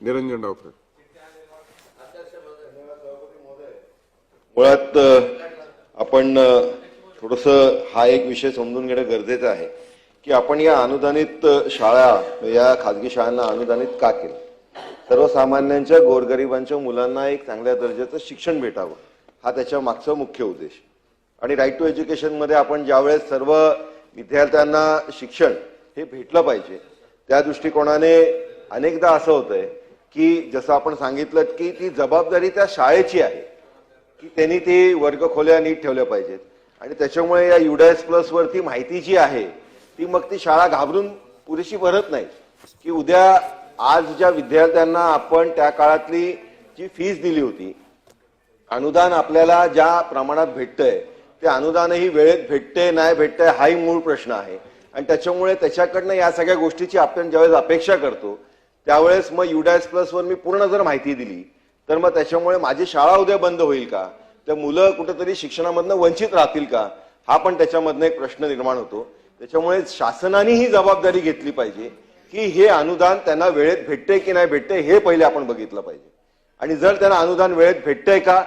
निरंजन डावकर मुळात आपण थोडस हा एक विषय समजून घेणं गरजेचं आहे की आपण या अनुदानित शाळा या खाजगी शाळांना अनुदानित का केलं? सर्वसामान्यांच्या गोरगरिबांच्या मुलांना एक चांगल्या दर्जाचं शिक्षण भेटावं हा त्याच्या मागचा मुख्य उद्देश. आणि राईट टू एज्युकेशनमध्ये आपण ज्यावेळेस सर्व विद्यार्थ्यांना शिक्षण हे भेटलं पाहिजे त्या दृष्टिकोनाने अनेकदा असं होतंय की जसं आपण सांगितलं की ती जबाबदारी त्या शाळेची आहे की त्यांनी ती वर्ग खोल्या नीट ठेवल्या पाहिजेत. आणि त्याच्यामुळे या युडायस प्लस वरती माहिती जी आहे ती मग ती शाळा घाबरून पुरेशी भरत नाही. की उद्या आज ज्या विद्यार्थ्यांना आपण त्या काळातली जी फीस दिली होती अनुदान आपल्याला ज्या प्रमाणात भेटतंय ते अनुदानही वेळेत भेटते नाही भेटतंय हाही मूळ प्रश्न आहे. आणि त्याच्यामुळे त्याच्याकडनं या सगळ्या गोष्टीची आपण ज्यावेळेस अपेक्षा करतो त्यावेळेस मग युडायस प्लसवर मी पूर्ण जर माहिती दिली तर मग त्याच्यामुळे माझी शाळा उद्या बंद होईल का? तर मुलं कुठेतरी शिक्षणामधनं वंचित राहतील का? हा पण त्याच्यामधनं एक प्रश्न निर्माण होतो. त्याच्यामुळे शासनाने ही जबाबदारी घेतली पाहिजे की हे अनुदान त्यांना वेळेत भेटते की नाही भेटते हे पहिले आपण बघितलं पाहिजे. आणि जर त्यांना अनुदान वेळेत भेटतंय का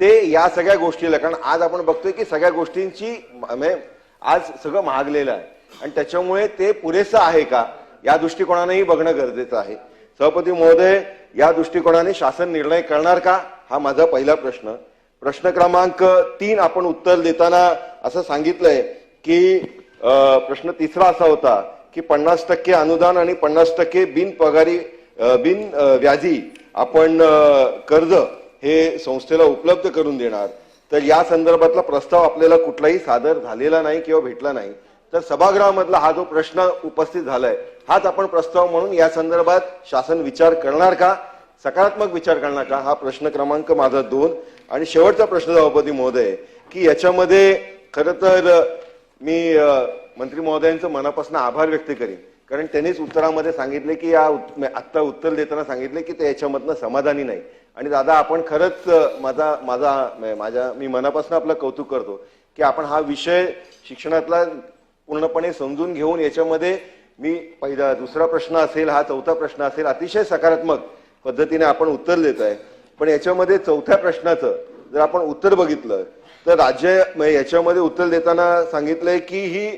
ते या सगळ्या गोष्टीला कारण आज आपण बघतोय की सगळ्या गोष्टींची म्हणजे आज सगळं महागलेलं आहे. आणि त्याच्यामुळे ते पुरेसं आहे का? या दृष्टिकोनानेही बघणं गरजेचं आहे. सभापती महोदय या दृष्टिकोनाने शासन निर्णय करणार का? हा माझा पहिला प्रश्न. प्रश्न क्रमांक तीन आपण उत्तर देताना असं सांगितलंय की प्रश्न तिसरा असा होता की पन्नास टक्के अनुदान आणि पन्नास टक्के बिन पगारी बिन व्याजी आपण कर्ज हे संस्थेला उपलब्ध करून देणार. तर या संदर्भातला प्रस्ताव आपल्याला कुठलाही सादर झालेला नाही किंवा भेटला नाही. तर सभागृहामधला हा जो प्रश्न उपस्थित झालाय हाच आपण प्रस्ताव म्हणून या संदर्भात शासन विचार करणार का? सकारात्मक विचार करणार का? हा प्रश्न क्रमांक माझा दोन. आणि शेवटचा प्रश्न सभापती महोदय की याच्यामध्ये खरं तर मी मंत्री महोदयांचं मनापासून आभार व्यक्त करेन. कारण त्यांनीच उत्तरामध्ये सांगितले की या आत्ता उत्तर देताना सांगितले की ते याच्यामधनं समाधानी नाही. आणि दादा आपण खरंच माझा माझा माझ्या मी मनापासून आपलं कौतुक करतो की आपण हा विषय शिक्षणातला पूर्णपणे समजून घेऊन याच्यामध्ये मी पहिला दुसरा प्रश्न असेल हा चौथा प्रश्न असेल अतिशय सकारात्मक पद्धतीने आपण उत्तर देत आहे. पण याच्यामध्ये चौथ्या प्रश्नाचं जर आपण उत्तर बघितलं तर राज्य याच्यामध्ये उत्तर देताना सांगितलंय की ही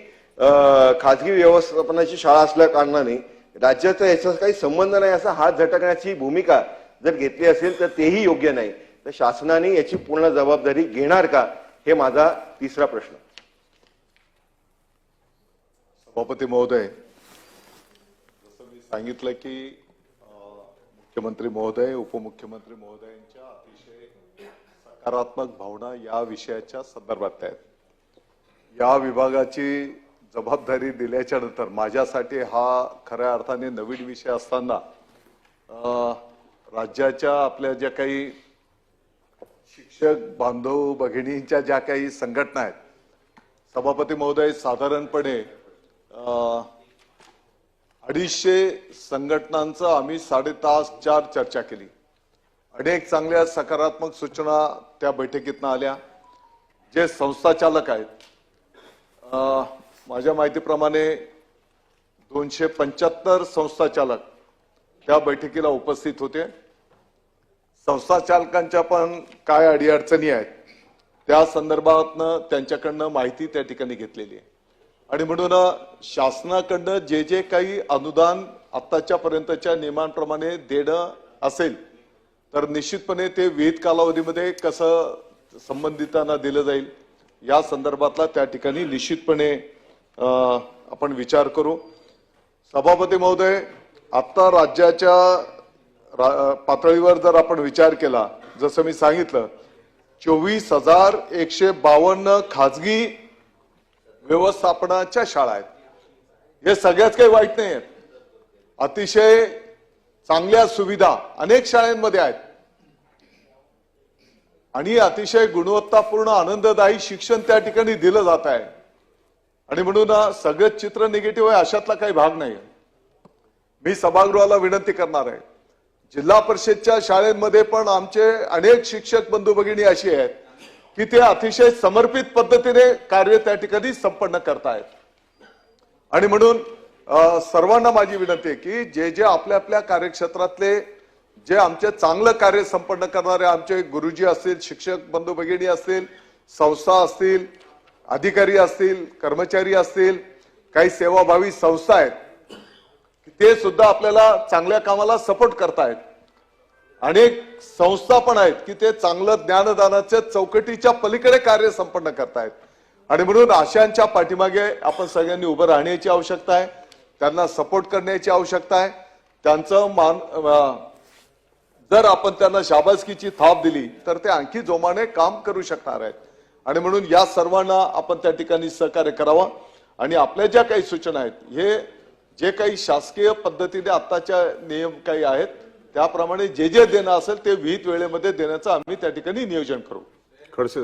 खाजगी व्यवस्थापनाची शाळा असल्या कारणाने राज्याचा याचा काही संबंध नाही असा हात झटकण्याची भूमिका जर घेतली असेल तर तेही योग्य नाही. तर शासनाने याची पूर्ण जबाबदारी घेणार का हे माझा तिसरा प्रश्न. सभापती महोदय जसं मी सांगितलं की मुख्यमंत्री महोदय उपमुख्यमंत्री महोदयांच्या अतिशय सकारात्मक भावना या विषयाच्या संदर्भात आहेत. या विभागाची जबाबदारी दिल्याच्या नंतर माझ्यासाठी हा खऱ्या अर्थाने नवीन विषय असताना अं, राज्याच्या आपल्या ज्या काही शिक्षक बांधव भगिनींच्या ज्या काही संघटना आहेत सभापती महोदय साधारणपणे अडीचशे संघटनांचं आम्ही साडेतास चार चर्चा केली. अनेक चांगल्या सकारात्मक सूचना त्या बैठकीतनं आल्या. जे संस्थाचालक आहेत माझ्या माहितीप्रमाणे दोनशे पंच्याहत्तर संस्थाचालक त्या बैठकीला उपस्थित होते. संस्थाचालकांच्या पण काय अडीअडचणी आहेत त्या संदर्भातनं त्यांच्याकडनं माहिती त्या ठिकाणी घेतलेली आहे. आणि म्हणून शासनाकडनं जे जे काही अनुदान आत्ताच्या पर्यंतच्या नियमांप्रमाणे देणं असेल तर निश्चितपणे ते विहित कालावधीमध्ये कसं संबंधितांना दिलं जाईल या संदर्भातला त्या ठिकाणी निश्चितपणे आपण विचार करू. सभापती महोदय आत्ता राज्याच्या रा- पातळीवर जर आपण विचार केला जसं मी सांगितलं चोवीस हजार एकशे बावन्न खाजगी व्यवस्थापनाच्या शाळा आहेत. हे सगळ्याच काही वाईट नाही आहेत. अतिशय चांगल्या सुविधा अनेक शाळांमध्ये आहेत. आणि अतिशय गुणवत्तापूर्ण आनंददायी शिक्षण त्या ठिकाणी दिलं जात आहे. आणि म्हणून सगळंच चित्र निगेटिव्ह आहे अशातला काही भाग नाही मी सभागृहाला विनंती करणार आहे. जिल्हा परिषदच्या शाळेमध्ये पण आमचे अनेक शिक्षक बंधू भगिनी अशी आहेत. की ते अतिशय समर्पित पद्धतीने कार्य त्या ठिकाणी संपन्न करतायत. आणि म्हणून सर्वांना माझी विनंती आहे की जे जे आपल्या आपल्या कार्यक्षेत्रातले जे आमचे चांगलं कार्य संपन्न करणारे आमचे गुरुजी असतील शिक्षक बंधू भगिनी असतील संस्था असतील अधिकारी असतील कर्मचारी असतील काही सेवाभावी संस्था आहेत ते सुद्धा आपल्याला चांगल्या कामाला सपोर्ट करतायत. अनेक संस्था पण आहेत की ते चांगलं ज्ञानदानाच्या चौकटीच्या पलीकडे कार्य संपन्न करतायत. आणि म्हणून आशांच्या पाठीमागे आपण सगळ्यांनी उभं राहण्याची आवश्यकता आहे त्यांना सपोर्ट करण्याची आवश्यकता आहे. त्यांचं मान जर आपण त्यांना शाबासकीची थाप दिली तर ते आणखी जोमाने काम करू शकणार आहेत. आणि म्हणून या सर्वांना आपण त्या ठिकाणी सहकार्य करावं. आणि आपल्या ज्या काही सूचना आहेत हे जे काही शासकीय पद्धतीने आत्ताच्या नियम काही आहेत त्याप्रमाणे जे जे देणं असेल ते विहित वेळेमध्ये देण्याचं आम्ही त्या ठिकाणी नियोजन करू. खडसे